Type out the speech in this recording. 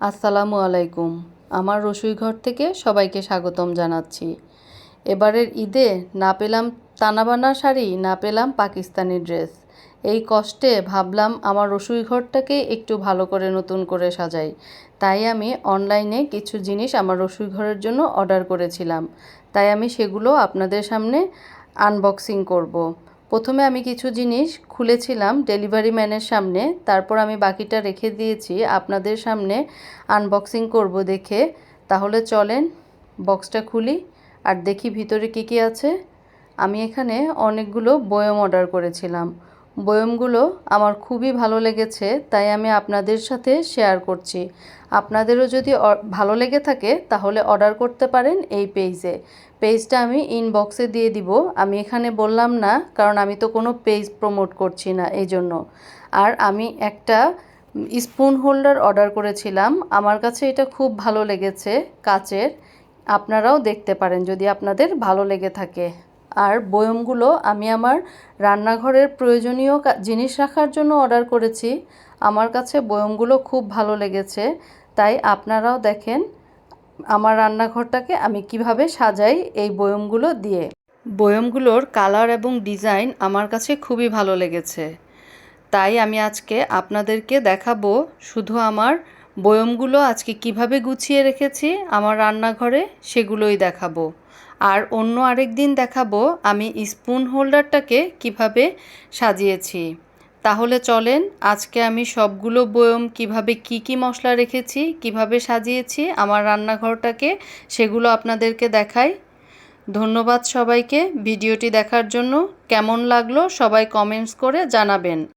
আসসালামু আলাইকুম। আমার রসুইঘর থেকে সবাইকে স্বাগতম জানাচ্ছি। এবারের ঈদে না পেলাম তানাবানা শাড়ি, না পেলাম পাকিস্তানি ড্রেস। এই কষ্টে ভাবলাম আমার রসুই ঘরটাকে একটু ভালো করে নতুন করে সাজাই। তাই আমি অনলাইনে কিছু জিনিস আমার রসুই ঘরের জন্য অর্ডার করেছিলাম। তাই আমি সেগুলো আপনাদের সামনে আনবক্সিং করব। প্রথমে আমি কিছু জিনিস খুলেছিলাম ডেলিভারি ম্যানের সামনে, তারপর আমি বাকিটা রেখে দিয়েছি আপনাদের সামনে, আনবক্সিং করব দেখে। তাহলে চলেন, বক্সটা খুলি আর দেখি ভিতরে কী কী আছে। আমি এখানে অনেকগুলো বয়ম অর্ডার করেছিলাম। বয়মগুলো আমার খুবই ভালো লেগেছে, তাই আমি আপনাদের সাথে শেয়ার করছি। আপনাদেরও যদি ভালো লেগে থাকে, তাহলে অর্ডার করতে পারেন এই পেজে। পেজটা আমি ইনবক্সে দিয়ে দিব। আমি এখানে বললাম না, কারণ আমি তো কোনো পেজ প্রমোট করছি না এই জন্য আর আমি একটা স্পুন হোল্ডার অর্ডার করেছিলাম। আমার কাছে এটা খুব ভালো লেগেছে কাচের। আপনারাও দেখতে পারেন যদি আপনাদের ভালো লেগে থাকে। আর বয়মগুলো আমি আমার রান্নাঘরের প্রয়োজনীয় জিনিস রাখার জন্য অর্ডার করেছি। আমার কাছে বয়মগুলো খুব ভালো লেগেছে। তাই আপনারাও দেখেন আমার রান্নাঘরটাকে আমি কীভাবে সাজাই এই বয়মগুলো দিয়ে। বয়মগুলোর কালার এবং ডিজাইন আমার কাছে খুবই ভালো লেগেছে। তাই আমি আজকে আপনাদেরকে দেখাবো শুধু আমার বয়মগুলো আজকে কীভাবে গুছিয়ে রেখেছি আমার রান্নাঘরে সেগুলোই দেখাবো। আর অন্য আরেক দিন দেখাবো আমি স্পুন হোল্ডারটাকে কীভাবে সাজিয়েছি। তাহলে চলেন আজকে আমি সবগুলো বয়ম কীভাবে কি কি মশলা রেখেছি, কীভাবে সাজিয়েছি আমার রান্নাঘরটাকে সেগুলো আপনাদেরকে দেখাই। ধন্যবাদ সবাইকে, ভিডিওটি দেখার জন্য কেমন লাগল সবাই কমেন্টস করে জানাবেন।